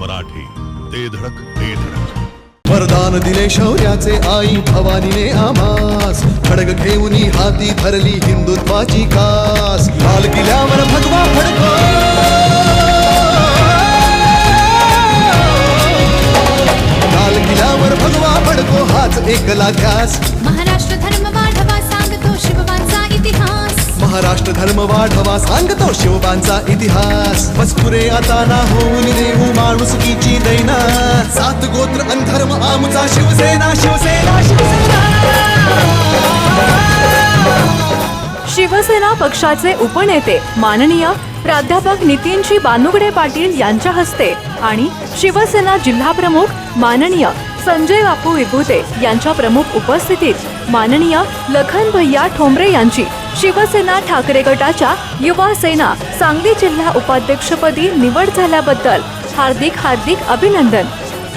मराठी. ते धडक ते धडक. वरदान दिले शौर्याचे आई भवानीने आमास. खडग घेऊन हाती धरली हिंदुत्वाची कास. लाल किल्ल्यावर भगवा फडको लाल किल्ल्यावर भगवा फडको हाच एकला ध्यास महाराष्ट्र धर्म वाढवा सांगतो शिवबांचा इतिहास. मजकुरे आता ना होऊन देऊ माणुसकीची दैना. सात गोत्र अन धर्म आमचा शिवसेना शिवसेना शिवसेना. शिवसेना पक्षाचे उपनेते माननीय प्राध्यापक नितीनजी बानुगडे पाटील यांच्या हस्ते आणि शिवसेना जिल्हाप्रमुख माननीय संजय बापू विभूते यांच्या प्रमुख उपस्थितीत माननीय लखन भैया ठोंबरे यांची शिवसेना ठाकरे गटाच्या युवा सेना सांगली जिल्हा उपाध्यक्षपदी निवड झाल्याबद्दल हार्दिक हार्दिक अभिनंदन.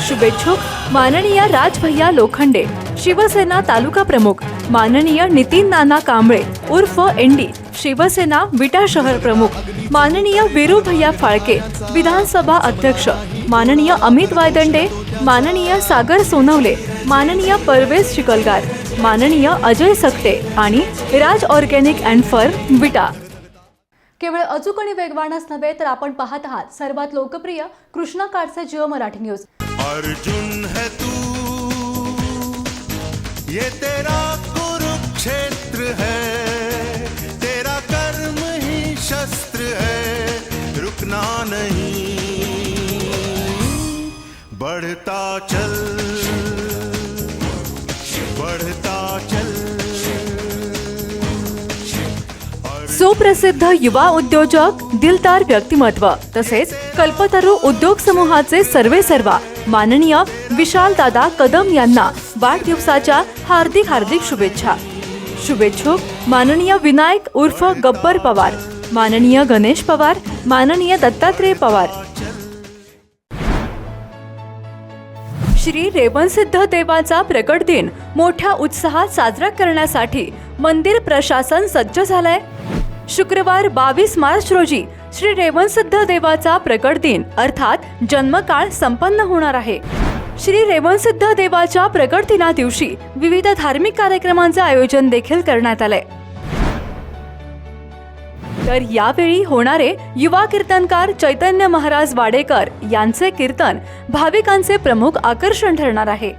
शुभेच्छुक माननीय राजभैया लोखंडे शिवसेना तालुका प्रमुख माननीय नितीन नाना कांबळे उर्फ एनडी शिवसेना विटा शहर प्रमुख माननीय वीरू भैया फाळके विधानसभा अध्यक्ष माननीय अमित वायदंडे माननीय सागर सोनवले माननीय परवेज चिकलगार माननीय अजय सकटे आणि Raj organic and firm Vita. केवळ अचूक आणि वेगवानच नव्हे तर आपण पाहत आहात सर्वात लोकप्रिय कृष्णा काडचे जिओ मराठी न्यूज. अर्जुन है तू. ये तेरा कुरुक्षेत्र है. सुप्रसिद्ध युवा उद्योजक दिलदार व्यक्तिमत्व तसेच कल्पतरू उद्योग समूहाचे सर्वे सर्वा माननीय विशाल दादा कदम यांना वाढदिवसाच्या हार्दिक हार्दिक शुभेच्छा. शुभेच्छुक माननीय विनायक उर्फ गब्बर पवार माननीय गणेश पवार माननीय दत्तात्रेय पवार. श्री रेवणसिद्ध देवाचा प्रकट दिन मोठ्या उत्साहात साजरा करण्यासाठी मंदिर प्रशासन सज्ज झालंय. शुक्रवार बावीस मार्च रोजी श्री रेवणसिद्ध देवाचा प्रकट दिन अर्थात जन्मकाळ संपन्न होणार आहे. श्री रेवणसिद्ध देवाच्या प्रकट दिना दिवशी विविध धार्मिक कार्यक्रमांचे आयोजन देखील करण्यात आले. तर यावेळी होणारे युवा कीर्तनकार चैतन्य महाराज वाडेकर यांचे कीर्तन भाविकांचे प्रमुख आकर्षण ठरणार आहे.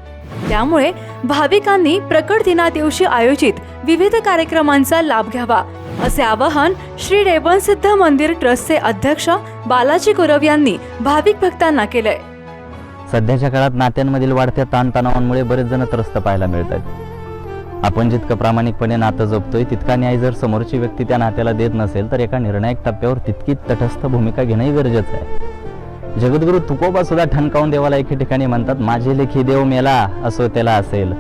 त्यामुळे भाविकांनी प्रकट दिना दिवशी आयोजित विविध कार्यक्रमांचा लाभ घ्यावा असे आवाहन श्री रेवणसिद्ध मंदिर ट्रस्टचे अध्यक्ष बालाजी गुरव यांनी भाविक भक्तांना केलंय. सध्याच्या काळात नात्यांमधील वाढत्या ताणतणावांमुळे बरेच जण त्रस्त पाहायला मिळतात. आपण जितकं प्रामाणिकपणे नातं जपतोय तितका न्याय जर समोरची व्यक्ती त्या नात्याला देत नसेल तर एका निर्णायक टप्प्यावर तितकीच तटस्थ भूमिका घेणंही गरजेचं आहे. जगद्गुरु तुकोबा सुद्धा ठणकावून देवाला एके ठिकाणी म्हणतात माझे लेखी देव मेला असो त्याला असेल.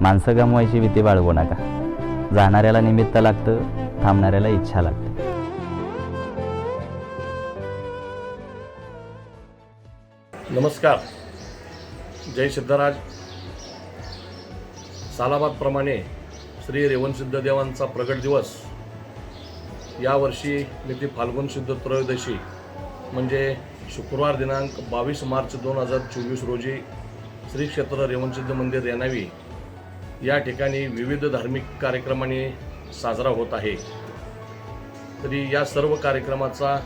माणसं गमवायची भीती बाळगू नका. जाणाऱ्याला निमित्त लागतं थांबणाऱ्याला इच्छा लागते. नमस्कार. जय सिद्धराज. सालाबादप्रमाणे श्री रेवणसिद्ध देवांचा प्रगट दिवस. यावर्षी मिती फाल्गुन सिद्ध त्रयोदशी म्हणजे शुक्रवार दिनांक बावीस मार्च दोन हजार चोवीस रोजी श्री क्षेत्र रेवणसिद्ध मंदिर रेणावी या ठिकाणी विविध धार्मिक कार्यक्रमाने साजरा होत आहे. तरी या सर्व कार्यक्रमाचा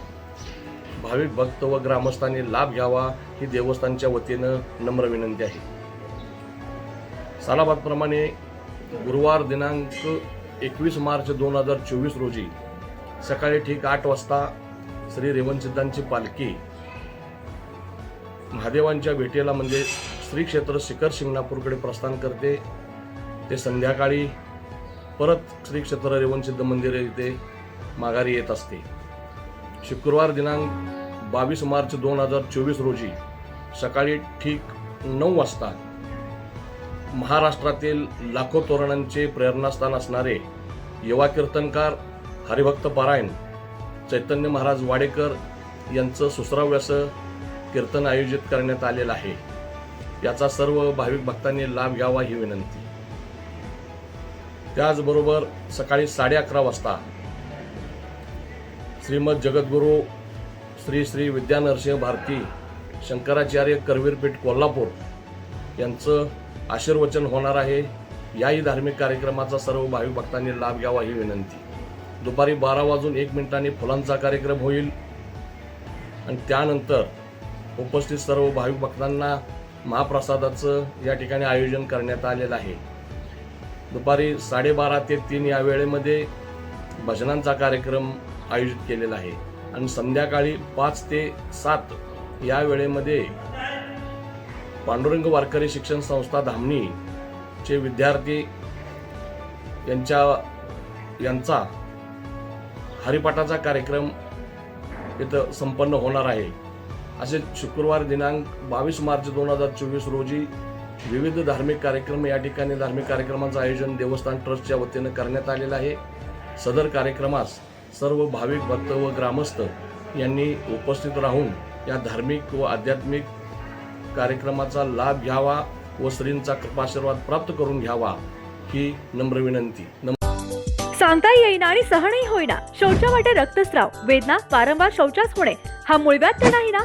भाविक भक्त व ग्रामस्थांनी लाभ घ्यावा ही देवस्थानच्या वतीनं नम्र विनंती आहे. सालाबादप्रमाणे गुरुवार दिनांक एकवीस मार्च दोन हजार चोवीस रोजी सकाळी ठीक आठ वाजता श्री रेवणसिद्धांची पालखी महादेवांच्या भेटीला म्हणजे श्री क्षेत्र शिखर शिंगणापूरकडे प्रस्थान करते. ते संध्याकाळी परत श्री क्षेत्र रेवणसिद्ध मंदिर इथे माघारी येत असते. शुक्रवार दिनांक बावीस मार्च दोन हजार चोवीस रोजी सकाळी ठीक नऊ वाजता महाराष्ट्रातील लाखो तोरणांचे प्रेरणास्थान असणारे युवा कीर्तनकार हरिभक्त पारायण चैतन्य महाराज वाडेकर यांचं सुसराव्यासं कीर्तन आयोजित करण्यात आलेलं आहे. याचा सर्व भाविक भक्तांनी लाभ घ्यावा ही विनंती. त्याचबरोबर सकाळी साडे अकरा वाजता श्रीमद जगद्गुरू श्री श्री विद्यानरसिंह भारती शंकराचार्य करवीरपीठ कोल्हापूर यांचं आशीर्वचन होणार आहे. याही धार्मिक कार्यक्रमाचा सर्व भाविक भक्तांनी लाभ घ्यावा ही विनंती. दुपारी बारा वाजून एक मिनिटांनी फुलांचा कार्यक्रम होईल. आणि त्यानंतर उपस्थित सर्व भाविक भक्तांना महाप्रसादाचं या ठिकाणी आयोजन करण्यात आलेलं आहे. दुपारी साडेबारा ते तीन या वेळेमध्ये भजनांचा कार्यक्रम आयोजित केलेला आहे. आणि संध्याकाळी पाच ते सात या वेळेमध्ये पांडुरंग वारकरी शिक्षण संस्था धामणी चे विद्यार्थी यांच्या यांचा हरिपाठाचा कार्यक्रम इथं संपन्न होणार आहे. असे शुक्रवार दिनांक बावीस मार्च दोन हजार चोवीस रोजी विविध धार्मिक कार्यक्रम या ठिकाणी धार्मिक कार्यक्रमांचं आयोजन देवस्थान ट्रस्टच्या वतीनं करण्यात आलेलं आहे. सदर कार्यक्रमास सर्व भाविक भक्त व ग्रामस्थ यांनी उपस्थित राहून या धार्मिक व आध्यात्मिक कार्यक्रमाचा लाभ घ्यावा व श्रींचा कृपाशीर्वाद प्राप्त करून घ्यावा ही नम्र विनंती. नम सांगता येईना आणि सहनही होईना. शौचा वाटे रक्तस्राव वेदना वारंवार शौचास होणे हा मुळव्यात तर नाही ना?